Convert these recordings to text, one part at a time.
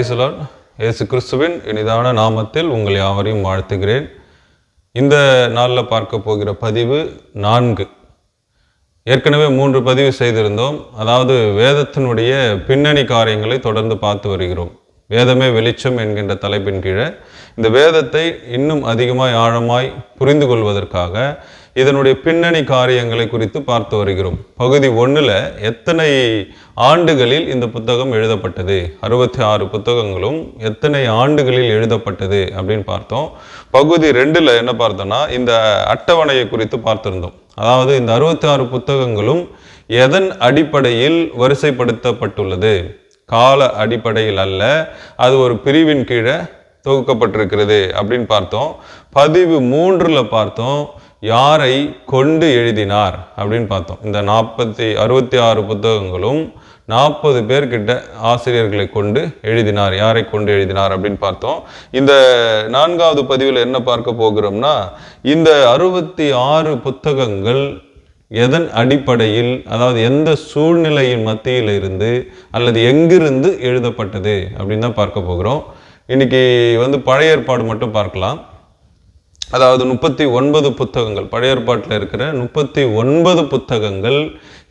பிரைசலால் இயேசு கிறிஸ்துவின் இனிதான நாமத்தில் உங்கள் யாவரையும் வாழ்த்துகிறேன். இந்த நாளில் பார்க்க போகிற பதிவு நான்கு. ஏற்கனவே மூன்று பதிவு செய்திருந்தோம். அதாவது வேதத்தினுடைய பின்னணி காரியங்களை தொடர்ந்து பார்த்து வருகிறோம். வேதமே வெளிச்சம் என்கின்ற தலைப்பின் கீழே. இந்த வேதத்தை இன்னும் அதிகமாய் ஆழமாய் புரிந்து கொள்வதற்காக இதனுடைய பின்னணி காரியங்களை குறித்து பார்த்து வருகிறோம். பகுதி ஒன்றில் எத்தனை ஆண்டுகளில் இந்த புத்தகம் எழுதப்பட்டது? அறுபத்தி ஆறு புத்தகங்களும் எத்தனை ஆண்டுகளில் எழுதப்பட்டது அப்படின்னு பார்த்தோம். பகுதி ரெண்டில் என்ன பார்த்தோம்னா இந்த அட்டவணையை குறித்து பார்த்துருந்தோம். அதாவது இந்த அறுபத்தி ஆறு புத்தகங்களும் எதன் அடிப்படையில் வரிசைப்படுத்தப்பட்டுள்ளது? கால அடிப்படையில் அல்ல அது ஒரு பிரிவின் கீழே தொகுக்கப்பட்டிருக்கிறது அப்படின்னு பார்த்தோம். பதிவு மூன்றில் பார்த்தோம். யாரை கொண்டு எழுதினார் அப்படின்னு பார்த்தோம். இந்த நாற்பத்தி அறுபத்தி ஆறு புத்தகங்களும் நாற்பது பேர்கிட்ட ஆசிரியர்களை கொண்டு எழுதினார். யாரை கொண்டு எழுதினார் அப்படின்னு பார்த்தோம். இந்த நான்காவது பதிவில் என்ன பார்க்க போகிறோம்னா இந்த அறுபத்தி ஆறு புத்தகங்கள் எதன் அடிப்படையில் அதாவது எந்த சூழ்நிலையின் மத்தியில் இருந்து அல்லது எங்கிருந்து எழுதப்பட்டது அப்படின்னு தான் பார்க்க போகிறோம். இன்னைக்கு வந்து பழைய ஏற்பாடு மட்டும் பார்க்கலாம். அதாவது முப்பத்தி ஒன்பது புத்தகங்கள் பழைய ஏற்பாட்டில் இருக்கிற முப்பத்தி ஒன்பது புத்தகங்கள்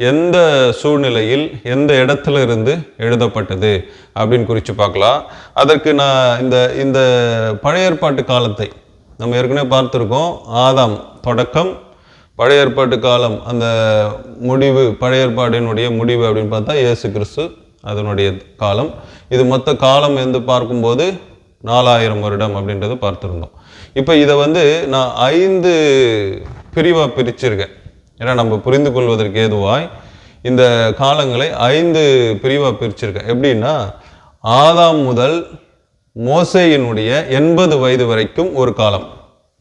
எந்த சூழ்நிலையில் எந்த இடத்துல இருந்து எழுதப்பட்டது அப்படின்னு குறித்து பார்க்கலாம். அதற்கு நான் இந்த இந்த பழைய ஏற்பாட்டு காலத்தை நம்ம ஏற்கனவே பார்த்துருக்கோம். ஆதாம் தொடக்கம் பழைய ஏற்பாட்டு காலம் அந்த முடிவு பழைய ஏற்பாடினுடைய முடிவு அப்படின்னு பார்த்தா இயேசு கிறிஸ்து அதனுடைய காலம். இது மொத்த காலம் என்று பார்க்கும்போது நாலாயிரம் வருடம் அப்படின்றது பார்த்துருந்தோம். இப்போ இதை வந்து நான் ஐந்து பிரிவாக பிரிச்சிருக்கேன். ஏன்னா நம்ம புரிந்து கொள்வதற்கு ஏதுவாய் இந்த காலங்களை ஐந்து பிரிவாக பிரிச்சிருக்கேன். எப்படின்னா ஆதாம் முதல் மோசையினுடைய எண்பது வயது வரைக்கும் ஒரு காலம்.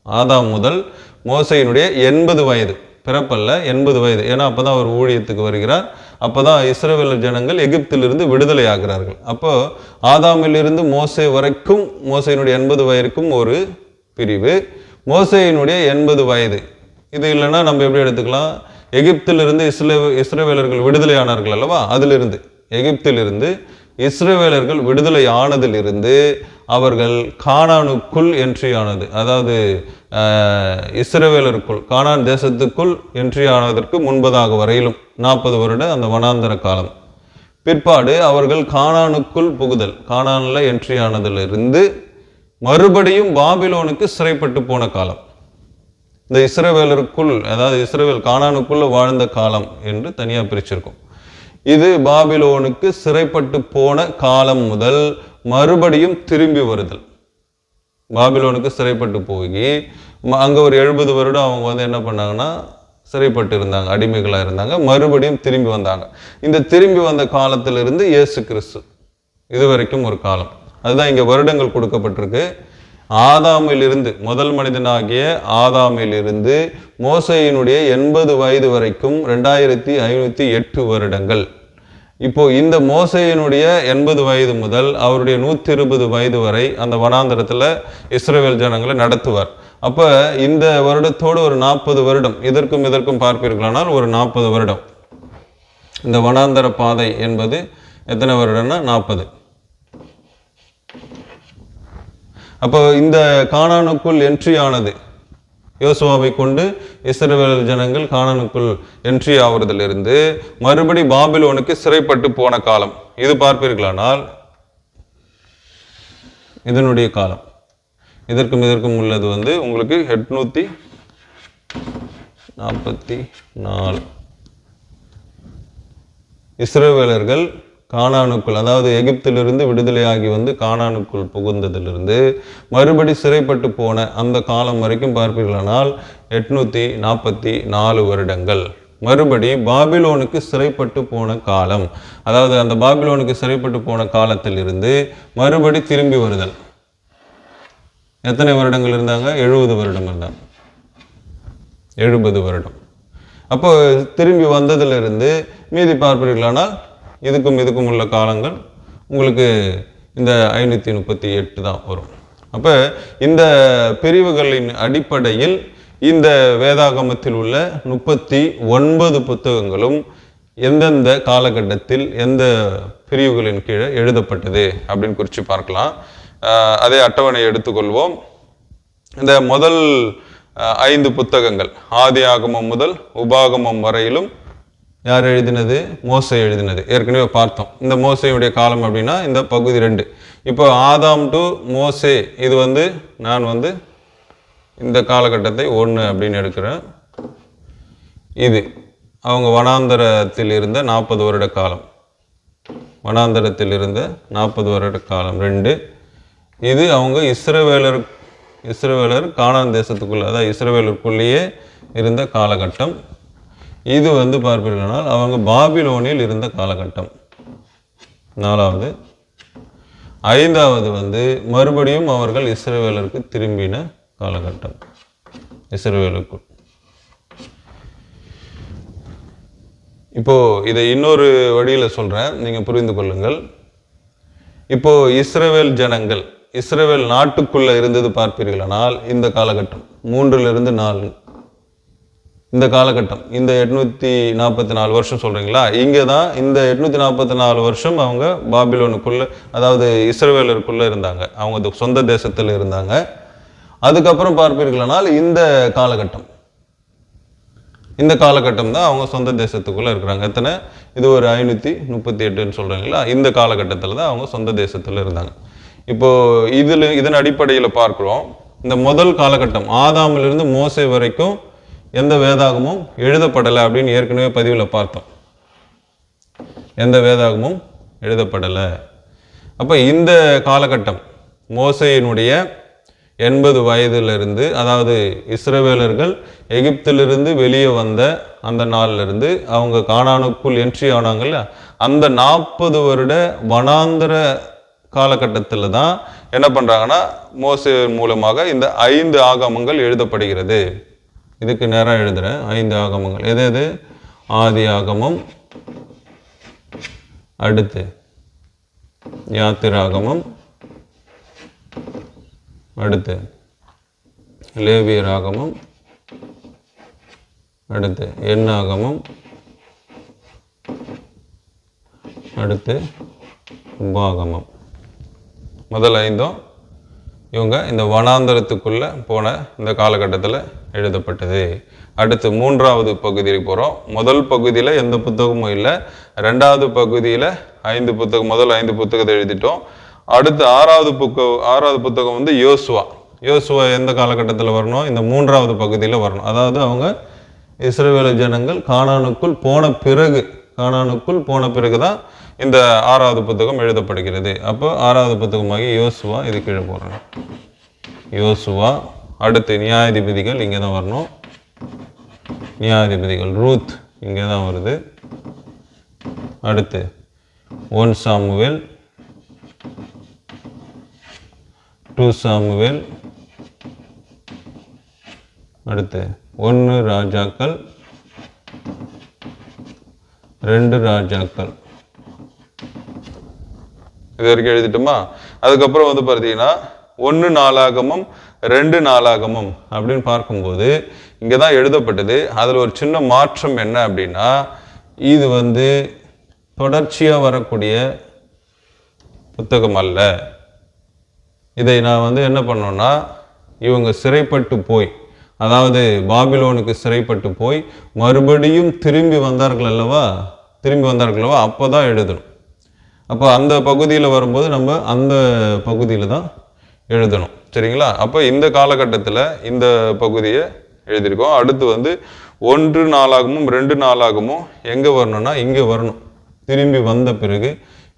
ஆதாம் முதல் மோசையினுடைய எண்பது வயது. பிறப்பல்ல எண்பது வயது. ஏன்னா அப்போ தான் அவர் ஊழியத்துக்கு வருகிறார். அப்போ தான் இஸ்ரேவேல ஜனங்கள் எகிப்திலிருந்து விடுதலை ஆகிறார்கள் அப்போ ஆதாமிலிருந்து மோசே வரைக்கும் மோசையினுடைய எண்பது வயதுக்கும் ஒரு பிரிவு. மோசையினுடைய எண்பது வயது. இது இல்லைன்னா நம்ம எப்படி எடுத்துக்கலாம்? எகிப்திலிருந்து இஸ்ரே இஸ்ரேவேலர்கள் விடுதலை ஆனார்கள் அல்லவா? அதிலிருந்து. எகிப்திலிருந்து இஸ்ரவேலர்கள் விடுதலை ஆனதிலிருந்து அவர்கள் கானானுக்குள் என்ட்ரி ஆனது. அதாவது இஸ்ரேவேலருக்குள் இஸ்ரவேலருக்குள் கானான் தேசத்துக்குள் என்ட்ரி ஆனதற்கு முன்பதாக வரையிலும் நாற்பது வருட அந்த வனாந்தர காலம். பிற்பாடு அவர்கள் கானானுக்குள் புகுதல். கானானில் என்ட்ரி ஆனதிலிருந்து மறுபடியும் பாபிலோனுக்கு சிறைப்பட்டு போன காலம். இந்த இஸ்ரவேலருக்குள் அதாவது இஸ்ரவேல் கானானுக்குள்ளே வாழ்ந்த காலம் என்று தனியாக பிரிச்சிருக்கோம். இது பாபிலோனுக்கு சிறைப்பட்டு போன காலம் முதல் மறுபடியும் திரும்பி வருதல். பாபிலோனுக்கு சிறைப்பட்டு போய் ம- ஒரு எழுபது வருடம் அவங்க வந்து என்ன பண்ணாங்கன்னா சிறைப்பட்டு இருந்தாங்க அடிமைகளாக இருந்தாங்க. மறுபடியும் திரும்பி வந்தாங்க. இந்த திரும்பி வந்த காலத்திலிருந்து இயேசு கிறிஸ்து இது வரைக்கும் ஒரு காலம். அதுதான் இங்கே வருடங்கள் கொடுக்கப்பட்டிருக்கு. ஆதாமிலிருந்து முதல் மனிதனாகிய ஆதாமிலிருந்து மோசையினுடைய எண்பது வயது வரைக்கும் ரெண்டாயிரத்தி ஐநூற்றி எட்டு வருடங்கள். இப்போ இந்த மோசையினுடைய எண்பது வயது முதல் அவருடைய நூற்றி இருபது வயது வரை அந்த வனாந்தரத்தில் இஸ்ரேல் ஜனங்களை நடத்துவார். அப்போ இந்த வருடத்தோடு ஒரு நாற்பது வருடம் இதற்கும் இதற்கும் பார்ப்பீர்களானால் ஒரு நாற்பது வருடம். இந்த வனாந்தர பாதை என்பது எத்தனை வருடம்னா நாற்பது. அப்போ இந்த காணானுக்குள் என்ட்ரி ஆனது யோசுவாவை கொண்டு இஸ்ரவேல் ஜனங்கள் காணனுக்குள் என்ட்ரி ஆவறதிலிருந்து மறுபடி பாபிலோனுக்கு சிறைப்பட்டு போன காலம். இது பார்ப்பீர்களானால் இதனுடைய காலம். இதற்கும் இதற்கும் உள்ளது வந்து உங்களுக்கு எட்நூற்றி நாற்பத்தி நாலு. இஸ்ரேவேலர்கள் கானானுக்குள் அதாவது எகிப்திலிருந்து விடுதலையாகி வந்து கானானுக்குள் புகுந்ததிலிருந்து மறுபடி சிறைப்பட்டு போன அந்த காலம் வரைக்கும் பார்ப்பீர்களானால் எட்நூற்றி நாற்பத்தி நாலு வருடங்கள். மறுபடி பாபிலோனுக்கு சிறைப்பட்டு போன காலம். அதாவது அந்த பாபிலோனுக்கு சிறைப்பட்டு போன காலத்திலிருந்து மறுபடி திரும்பி வருதல். எத்தனை வருடங்கள் இருந்தாங்க? எழுபது வருடம் இருந்தாங்க எழுபது வருடம். அப்போ திரும்பி வந்ததிலிருந்து மீதி பார்ப்பீர்களானால் இதுக்கும் இதுக்கும் உள்ள காலங்கள் உங்களுக்கு இந்த ஐநூற்றி முப்பத்தி எட்டு தான் வரும். அப்போ இந்த பிரிவுகளின் அடிப்படையில் இந்த வேதாகமத்தில் உள்ள முப்பத்தி ஒன்பது புத்தகங்களும் எந்தெந்த காலகட்டத்தில் எந்த பிரிவுகளின் கீழே எழுதப்பட்டது அப்படின்னு குறித்து பார்க்கலாம். அதே அட்டவணை எடுத்துக்கொள்வோம். இந்த முதல் ஐந்து புத்தகங்கள் ஆதி ஆகமம் முதல் உபாகமம் வரையிலும் யார் எழுதினது? மோசை எழுதினது. ஏற்கனவே பார்த்தோம். இந்த மோசையுடைய காலம் அப்படின்னா இந்த பகுதி ரெண்டு. இப்போ ஆதாம் டு மோசே இது வந்து நான் வந்து இந்த காலகட்டத்தை ஒன்று அப்படின்னு எடுக்கிறேன். இது அவங்க வனாந்தரத்தில் இருந்த நாற்பது வருட காலம். வனாந்தரத்தில் இருந்த நாற்பது வருட காலம். ரெண்டு இது அவங்க இஸ்ரவேலர் இஸ்ரவேலர் காணான் தேசத்துக்குள்ளே அதாவது இஸ்ரவேலருக்குள்ளேயே இருந்த காலகட்டம். இது வந்து பார்ப்பீர்களானால் அவங்க பாபிலோனில் இருந்த காலகட்டம். நாலாவது. ஐந்தாவது வந்து மறுபடியும் அவர்கள் இஸ்ரேவேலருக்கு திரும்பின காலகட்டம். இஸ்ரவேலுக்குள் இப்போ இதை இன்னொரு வழியில் சொல்கிறேன் நீங்கள் புரிந்து கொள்ளுங்கள். இப்போ இஸ்ரேவேல் ஜனங்கள் இஸ்ரேவேல் நாட்டுக்குள்ளே இருந்தது பார்ப்பீர்களானால் இந்த காலகட்டம் மூன்றிலிருந்து நாலு. இந்த காலகட்டம் இந்த எட்நூற்றி நாற்பத்தி நாலு வருஷம் சொல்கிறீங்களா இங்கே தான் இந்த எட்நூற்றி நாற்பத்தி நாலு வருஷம் அவங்க பாபிலோனுக்குள்ளே அதாவது இஸ்ரேவேலருக்குள்ளே இருந்தாங்க. அவங்க சொந்த தேசத்தில் இருந்தாங்க. அதுக்கப்புறம் பார்ப்பீர்களானால் இந்த காலகட்டம். இந்த காலகட்டம் தான் அவங்க சொந்த தேசத்துக்குள்ளே இருக்கிறாங்க. எத்தனை? இது ஒரு ஐநூற்றி முப்பத்தி எட்டுன்னு சொல்கிறாங்களா இந்த காலகட்டத்தில் தான் அவங்க சொந்த தேசத்தில் இருந்தாங்க. இப்போது இதில் இதன் அடிப்படையில் பார்க்குறோம். இந்த முதல் காலகட்டம் ஆதாமிலிருந்து மோசே வரைக்கும் எந்த வேதாகமும் எழுதப்படலை அப்படின்னு ஏற்கனவே பதிவில் பார்த்தோம். எந்த வேதாகமும் எழுதப்படலை. அப்போ இந்த காலகட்டம் மோசையினுடைய எண்பது வயதிலிருந்து அதாவது இஸ்ரவேலர்கள் எகிப்திலிருந்து வெளியே வந்த அந்த நாள்லருந்து அவங்க காணானுக்குள் என்ட்ரி ஆனாங்கல்ல அந்த நாற்பது வருட வனாந்திர காலகட்டத்தில் தான் என்ன பண்ணுறாங்கன்னா மோசை மூலமாக இந்த ஐந்து ஆகமங்கள் எழுதப்படுகிறது. இதுக்கு நேரம் எழுதுகிறேன் ஐந்து ஆகமங்கள். எது எது? ஆதி ஆகமம். அடுத்து யாத்திராகமம் அடுத்து லேவியராகமம் அடுத்து எண்ணாகமம் அடுத்து உபாகமம் முதல் ஐந்தும் இவங்க இந்த வனாந்தரத்துக்குள்ளே போன இந்த காலகட்டத்தில் எழுதப்பட்டது. அடுத்து மூன்றாவது பகுதிக்கு போகிறோம் முதல் பகுதியில் எந்த புத்தகமும் இல்லை. ரெண்டாவது பகுதியில் ஐந்து புத்தகம் முதல் ஐந்து புத்தகத்தை எழுதிட்டோம். அடுத்து ஆறாவது புக்க ஆறாவது புத்தகம் வந்து யோசுவா. யோசுவா எந்த காலகட்டத்தில் வரணும்? இந்த மூன்றாவது பகுதியில் வரணும். அதாவது அவங்க இஸ்ரவேல ஜனங்கள் காணானுக்குள் போன பிறகு காணானுக்குள் போன பிறகு தான் இந்த ஆறாவது புத்தகம் எழுதப்படுகிறது. அப்போ ஆறாவது புத்தகமாகி யோசுவா இது கீழே போடுறேன் யோசுவா அடுத்து நியாயாதிபதிகள் இங்கே தான் வரணும். நியாயாதிபதிகள் ரூத் இங்கே தான் வருது. அடுத்து ஒன் சாமுவேல் டூ சாமுவேல் அடுத்து ஒன்று ராஜாக்கள் ரெண்டு ராஜாக்கள். இது வரைக்கும் எழுதிட்டோமா? அதுக்கப்புறம் வந்து பார்த்தீங்கன்னா ஒன்று நாளாகமும் ரெண்டு நாளாகமும் அப்படின்னு பார்க்கும்போது இங்கே தான் எழுதப்பட்டது. அதில் ஒரு சின்ன மாற்றம் என்ன அப்படின்னா இது வந்து தொடர்ச்சியாக வரக்கூடிய புத்தகம் அல்ல. இதை நான் வந்து என்ன பண்ணோன்னா இவங்க சிறைப்பட்டு போய் அதாவது பாபிலோனுக்கு சிறைப்பட்டு போய் மறுபடியும் திரும்பி வந்தார்கள் அல்லவா? திரும்பி வந்தார்கள் அல்லவா? அப்போ தான் எழுதணும். அப்போ அந்த பகுதியில் வரும்போது நம்ம அந்த பகுதியில் தான் எழுதணும். சரிங்களா? அப்போ இந்த காலகட்டத்தில் இந்த பகுதியை எழுதியிருக்கோம். அடுத்து வந்து ஒன்று நாளாகமும் ரெண்டு நாளாகமும் எங்கே வரணும்னா இங்கே வரணும். திரும்பி வந்த பிறகு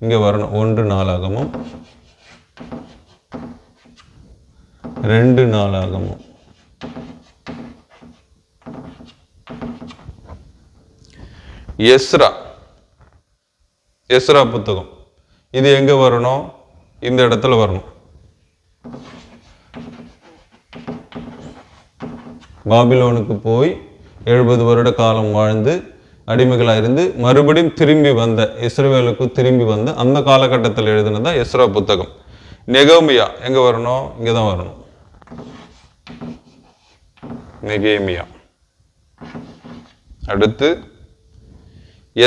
இங்கே வரணும். ஒன்று நாளாகமும் ரெண்டு நாளாகமும். எஸ்ரா. எஸ்ரா புத்தகம். இது எங்கே வரணும்? இந்த இடத்துல வரணும். பாபிலோனுக்கு போய் எழுபது வருட காலம் வாழ்ந்து அடிமைகளாக இருந்து மறுபடியும் திரும்பி வந்த இஸ்ரவேலுக்கு திரும்பி வந்த அந்த காலகட்டத்தில் எழுதினதான் எஸ்ரா புத்தகம். நெகோமியா எங்கே வரணும்? இங்கே தான் வரணும். நெகேமியா. அடுத்து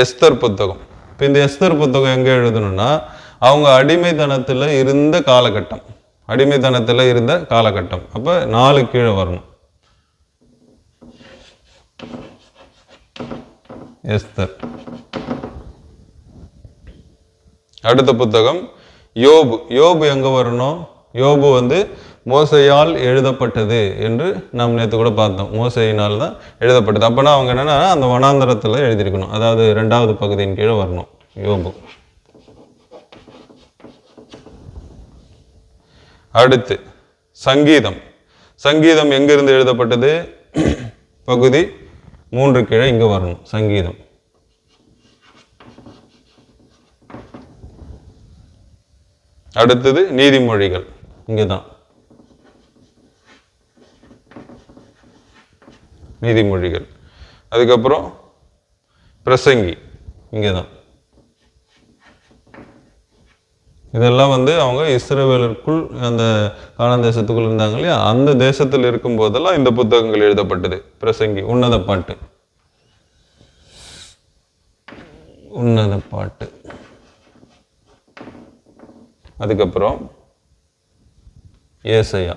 எஸ்தர் புத்தகம். இப்போ இந்த எஸ்தர் புத்தகம் எங்கே எழுதணும்னா அவங்க அடிமைத்தனத்தில் இருந்த காலகட்டம். அடிமைத்தனத்தில் இருந்த காலகட்டம். அப்போ நாலு கீழே வரணும். எஸ்தர். அடுத்த புத்தகம். யோபு. யோபு எங்கே வரணும்? யோபு வந்து மோசையால் எழுதப்பட்டது என்று நாம் நேற்று கூட பார்த்தோம். மோசையினால் தான் எழுதப்பட்டது. அப்போனா அவங்க என்னென்னா அந்த வனாந்தரத்தில் எழுதியிருக்கணும். அதாவது ரெண்டாவது பகுதியின் கீழே வரணும். யோபு. அடுத்து சங்கீதம். சங்கீதம் எங்கிருந்து எழுதப்பட்டது? பகுதி மூன்று கீழே இங்கே வரணும். சங்கீதம். அடுத்தது நீதிமொழிகள். இங்கே தான் நீதிமொழிகள். அதுக்கப்புறம் பிரசங்கி. இங்கே தான் இதெல்லாம் வந்து அவங்க இஸ்ரவேலருக்குள் அந்த கானான் தேசத்துக்குள் இருந்தாங்க இல்லையா? அந்த தேசத்தில் இருக்கும் போதெல்லாம் இந்த புத்தகங்கள் எழுதப்பட்டது. பிரசங்கி உன்னத பாட்டு. உன்னத பாட்டு. அதுக்கப்புறம் ஏசையா.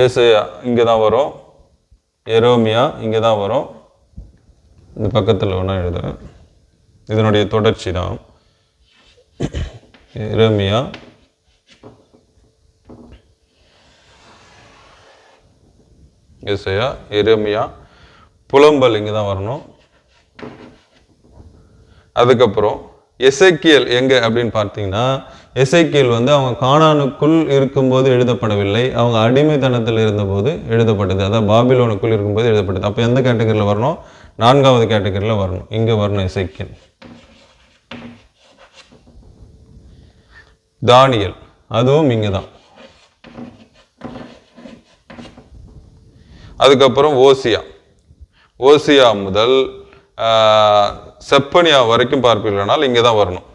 ஏசையா இங்கே தான் வரும். எரோமியா இங்கே தான் வரும். இந்த பக்கத்தில் வேணால் எழுதுகிறேன் இதனுடைய தொடர்ச்சி தான். இரமியா இசையா இரமியா புலம்பல் இங்கே தான் வரணும். அதுக்கப்புறம் எசைக்கியல் எங்கே அப்படின்னு பார்த்தீங்கன்னா எசைக்கியல் வந்து அவங்க காணானுக்குள் இருக்கும்போது எழுதப்படவில்லை. அவங்க அடிமைத்தனத்தில் இருந்தபோது எழுதப்பட்டது. அதாவது பாபிலோனுக்குள் இருக்கும்போது எழுதப்பட்டது. அப்போ எந்த கேட்டகரியில் வரணும்? நான்காவது கேட்டகரியில் வரணும். இங்கே வரணும் இசைக்கன் தானியல். அதுவும் இங்கே தான் அதுக்கப்புறம் ஓசியா. ஓசியா முதல் செப்பனியா வரைக்கும் பார்ப்பீர்களானால் இங்கே தான் வரணும்.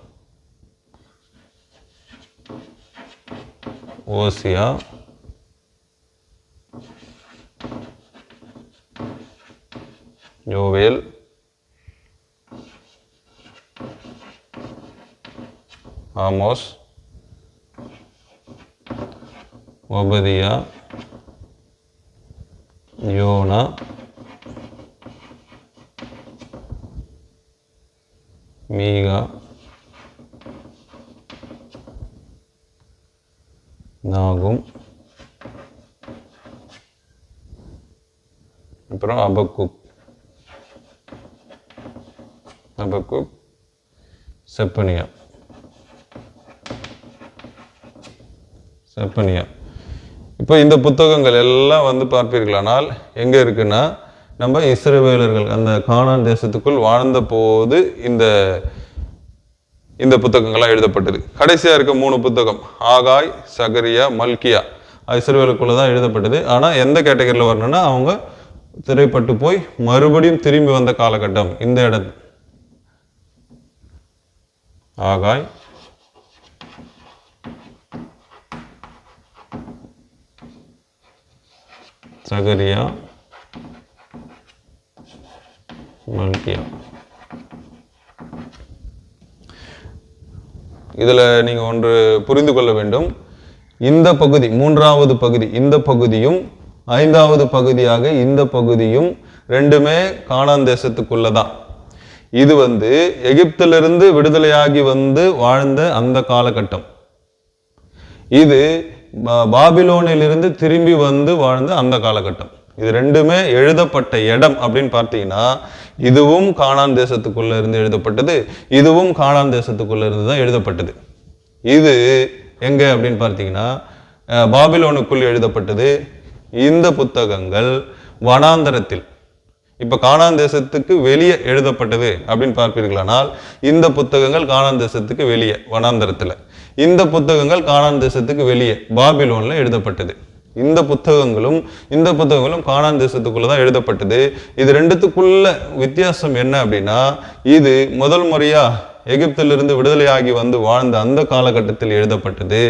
ஓசியா. யோவேல் ஆமோஸ் ஒபதியா யோனா மீகா நாகும் அப்புறம் அபக்குக் அபக்குக் செப்பனியா செப்பனியா இப்போ இந்த புத்தகங்கள் எல்லாம் வந்து பார்ப்பீர்களானால் எங்கே இருக்குன்னா நம்ம இஸ்ரவேலர்கள் அந்த கானான் தேசத்துக்குள் வாழ்ந்த போது இந்த இந்த புத்தகங்கள்லாம் எழுதப்பட்டது. கடைசியாக இருக்க மூணு புத்தகம் ஆகாய் சகரியா மல்கியா. அது இஸ்ரவேலுக்குள்ள தான் எழுதப்பட்டது. ஆனால் எந்த கேட்டகரியில் வரணும்னா அவங்க திரைப்பட்டு போய் மறுபடியும் திரும்பி வந்த காலகட்டம் இந்த இடம். ஆகாய். சகரியா. மல்கியா. இதில் நீங்கள் ஒன்று புரிந்து கொள்ள வேண்டும். இந்த பகுதி மூன்றாவது பகுதி இந்த பகுதியும் ஐந்தாவது பகுதியாக இந்த பகுதியும் ரெண்டுமே காணாந்தேசத்துக்குள்ளதான். இது வந்து எகிப்திலிருந்து விடுதலையாகி வந்து வாழ்ந்த அந்த காலகட்டம். இது பாபிலோனிலிருந்து திரும்பி வந்து வாழ்ந்த அந்த காலகட்டம். இது ரெண்டுமே எழுதப்பட்ட இடம் அப்படின்னு பார்த்தீங்கன்னா இதுவும் காணான் தேசத்துக்குள்ள இருந்து எழுதப்பட்டது இதுவும் காணான் தேசத்துக்குள்ள இருந்து தான் எழுதப்பட்டது. இது எங்க அப்படின்னு பார்த்தீங்கன்னா பாபிலோனுக்குள் எழுதப்பட்டது. இந்த புத்தகங்கள் வனாந்தரத்தில். இப்போ காணான் தேசத்துக்கு வெளியே எழுதப்பட்டது அப்படின்னு பார்ப்பீர்களானால் இந்த புத்தகங்கள் காணான் தேசத்துக்கு வெளியே வனாந்தரத்தில். இந்த புத்தகங்கள் காணான் தேசத்துக்கு வெளியே பாபிலோனில் எழுதப்பட்டது. இந்த புத்தகங்களும் இந்த புத்தகங்களும் காணான் தேசத்துக்குள்ள தான் எழுதப்பட்டது. இது ரெண்டுத்துக்குள்ள வித்தியாசம் என்ன அப்படின்னா இது முதல் முறையா எகிப்திலிருந்து விடுதலையாகி வந்து வாழ்ந்த அந்த காலகட்டத்தில் எழுதப்பட்டது.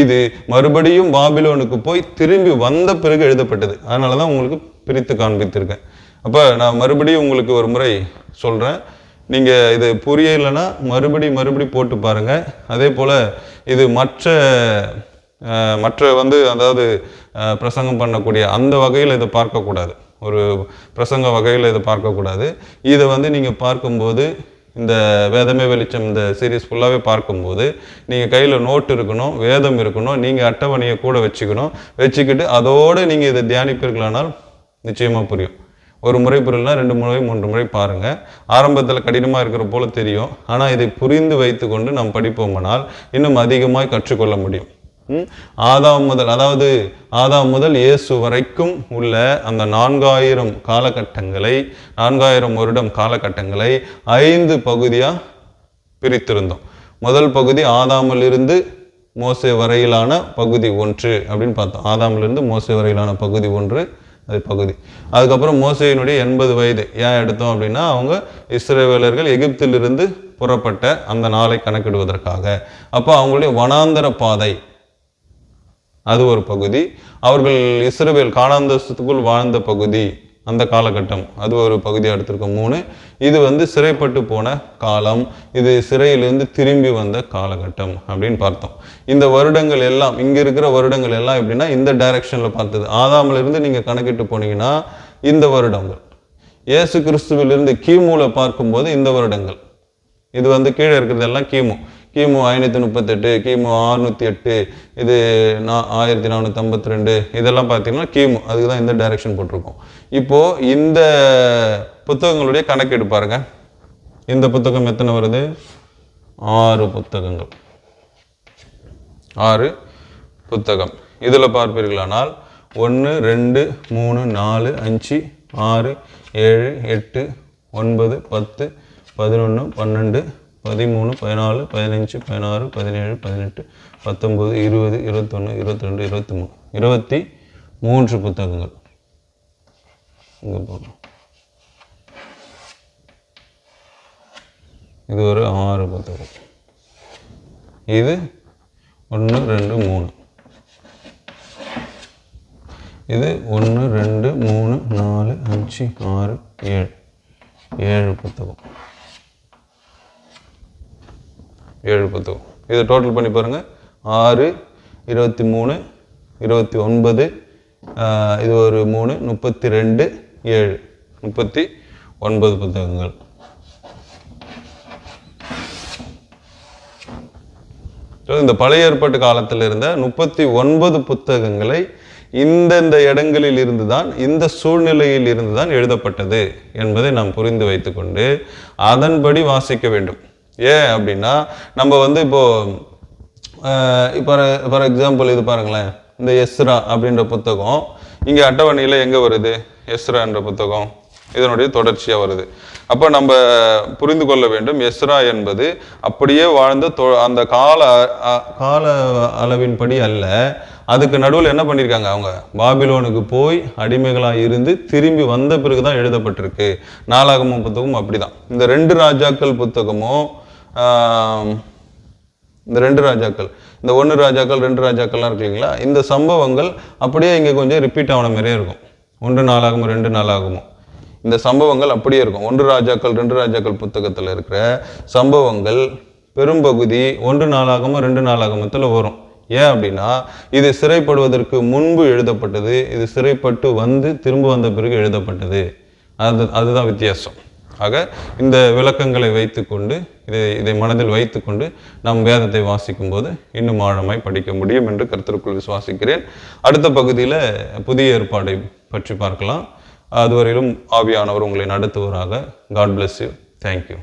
இது மறுபடியும் பாபிலோனுக்கு போய் திரும்பி வந்த பிறகு எழுதப்பட்டது. அதனால தான் உங்களுக்கு பிரித்து காண்பித்திருக்கேன். அப்போ நான் மறுபடியும் உங்களுக்கு ஒரு முறை சொல்கிறேன் நீங்கள் இது புரியலைன்னா மறுபடி மறுபடி போட்டு பாருங்கள் அதே போல் இது மற்ற மற்ற வந்து அதாவது பிரசங்கம் பண்ணக்கூடிய அந்த வகையில் இதை பார்க்கக்கூடாது. ஒரு பிரசங்க வகையில் இதை பார்க்கக்கூடாது. இதை வந்து நீங்கள் பார்க்கும்போது இந்த வேதமே வெளிச்சம் இந்த சீரீஸ் ஃபுல்லாகவே பார்க்கும்போது நீங்கள் கையில் நோட் இருக்கணும் வேதம் இருக்கணும் நீங்கள் அட்டவணையை கூட வச்சுக்கணும். வச்சுக்கிட்டு அதோடு நீங்கள் இதை தியானிப்பீர்களானால் நிச்சயமாக புரியும். ஒரு முறை புரியலனா ரெண்டு முறை மூன்று முறை பாருங்கள் ஆரம்பத்தில் கடினமாக இருக்கிற போல தெரியும். ஆனால் இதை புரிந்து வைத்துக்கொண்டு நாம் படிப்போமானால் இன்னும் அதிகமாக கற்றுக்கொள்ள முடியும். ஆதாம் முதல் அதாவது ஆதாம் முதல் இயேசு வரைக்கும் உள்ள அந்த நான்காயிரம் காலகட்டங்களை நான்காயிரம் வருடம் காலகட்டங்களை ஐந்து பகுதியாக பிரித்திருந்தோம். முதல் பகுதி ஆதாமிலிருந்து மோசே வரையிலான பகுதி ஒன்று அப்படின்னு பார்த்தோம். ஆதாமிலிருந்து மோசே வரையிலான பகுதி ஒன்று அது பகுதி. அதுக்கப்புறம் மோசையினுடைய எண்பது வயது. ஏன் எடுத்தோம் அப்படின்னா அவங்க இஸ்ரேவேலர்கள் எகிப்திலிருந்து புறப்பட்ட அந்த நாளை கணக்கிடுவதற்காக. அப்போ அவங்களுடைய வனாந்தர பாதை அது ஒரு பகுதி. அவர்கள் இஸ்ரேவேல் காணாந்தசத்துக்குள் வாழ்ந்த பகுதி. அந்த காலகட்டம். அது ஒரு பகுதியாக எடுத்திருக்கோம். மூணு இது வந்து சிறைப்பட்டு போன காலம். இது சிறையிலிருந்து திரும்பி வந்த காலகட்டம் அப்படின்னு பார்த்தோம். இந்த வருடங்கள் எல்லாம் இங்கே இருக்கிற வருடங்கள் எல்லாம் எப்படின்னா இந்த டைரக்ஷனில் பார்த்தது. ஆதாமிலிருந்து நீங்கள் கணக்கிட்டு போனீங்கன்னா இந்த வருடங்கள். இயேசு கிறிஸ்துவிலிருந்து கிமுவில் பார்க்கும்போது இந்த வருடங்கள். இது வந்து கீழே இருக்கிறதெல்லாம் கிமு. கிமு ஐநூற்றி முப்பத்தெட்டு கிமு அறுநூத்தி எட்டு இது நான் ஆயிரத்தி நானூற்றி ஐம்பத்தி ரெண்டு இதெல்லாம் பார்த்தீங்கன்னா கிமு. அதுக்கு தான் இந்த டைரக்ஷன் போட்டிருக்கோம். இப்போது இந்த புத்தகங்களுடைய கணக்கெடு பாருங்க. இந்த புத்தகம் எத்தனை வருது? ஆறு புத்தகங்கள். ஆறு புத்தகம். இதில் பார்ப்பீர்களானால் ஒன்று ரெண்டு மூணு நாலு அஞ்சு ஆறு ஏழு எட்டு ஒன்பது பத்து பதினொன்று பன்னெண்டு பதிமூணு பதினாலு பதினஞ்சு பதினாறு பதினேழு பதினெட்டு பத்தொம்பது இருபது இருபத்தொன்று இருபத்திரெண்டு இருபத்தி மூணு இருபத்தி மூன்று புத்தகங்கள். இங்கே போடுறோம் இது ஒரு ஆறு புத்தகம் இது ஒன்று ரெண்டு மூணு. இது ஒன்று ரெண்டு மூணு நாலு அஞ்சு ஆறு ஏழு. ஏழு புத்தகம் ஏழு புத்தகம் இதை டோட்டல் பண்ணி பாருங்கள் ஆறு இருபத்தி மூணு இருபத்தி ஒன்பது இது ஒரு மூணு முப்பத்தி ரெண்டு ஏழு. முப்பத்தி ஒன்பது புத்தகங்கள். இந்த பழைய ஏற்பாட்டு காலத்தில் இருந்த முப்பத்தி ஒன்பது புத்தகங்களை இந்தந்த இடங்களில் இருந்து தான் இந்த சூழ்நிலையில் இருந்து தான் எழுதப்பட்டது என்பதை நாம் புரிந்து வைத்துக்கொண்டு அதன்படி வாசிக்க வேண்டும். ஏன் அப்படின்னா நம்ம வந்து இப்போ இப்போ ஃபார் எக்ஸாம்பிள் இது பாருங்களேன். இந்த எஸ்ரா அப்படின்ற புத்தகம் இங்கே அட்டவணையில் எங்கே வருது? எஸ்ரா என்ற புத்தகம் இதனுடைய தொடர்ச்சியாக வருது. அப்போ நம்ம புரிந்து கொள்ள வேண்டும் எஸ்ரா என்பது அப்படியே வாழ்ந்த தொ- அந்த கால கால அளவின்படி அல்ல. அதுக்கு நடுவில் என்ன பண்ணியிருக்காங்க அவங்க? பாபிலோனுக்கு போய் அடிமைகளாக இருந்து திரும்பி வந்த பிறகு தான் எழுதப்பட்டிருக்கு. நாலாகமும் புத்தகமும் அப்படிதான். இந்த ரெண்டு ராஜாக்கள் புத்தகமும் இந்த ரெண்டு ராஜாக்கள் இந்த ஒன்று ராஜாக்கள் ரெண்டு ராஜாக்கள்லாம் இருக்கு இல்லைங்களா? இந்த சம்பவங்கள் அப்படியே இங்கே கொஞ்சம் ரிப்பீட் ஆன மாதிரியே இருக்கும். ஒன்று நாளாகும் ரெண்டு நாளாகுமோ. இந்த சம்பவங்கள் அப்படியே இருக்கும். ஒன்று ராஜாக்கள் ரெண்டு ராஜாக்கள் புத்தகத்தில் இருக்கிற சம்பவங்கள் பெரும்பகுதி ஒன்று நாளாகமும் ரெண்டு நாளாகமத்தில் வரும். ஏன் அப்படின்னா இது சிறைப்படுவதற்கு முன்பு எழுதப்பட்டது இது சிறைப்பட்டு வந்து திரும்ப வந்த பிறகு எழுதப்பட்டது. அது அதுதான் வித்தியாசம். ஆக இந்த விளக்கங்களை வைத்துக்கொண்டு இதை இதை மனதில் வைத்துக்கொண்டு நாம் வேதத்தை வாசிக்கும்போது இன்னும் ஆழமாய் படிக்க முடியும் என்று கருத்திற்குள் விசுவாசிக்கிறேன். அடுத்த பகுதியில் புதிய ஏற்பாடை பற்றி பார்க்கலாம். அதுவரையிலும் ஆவியானவர் உங்களை நடத்துவராக. God bless you thank you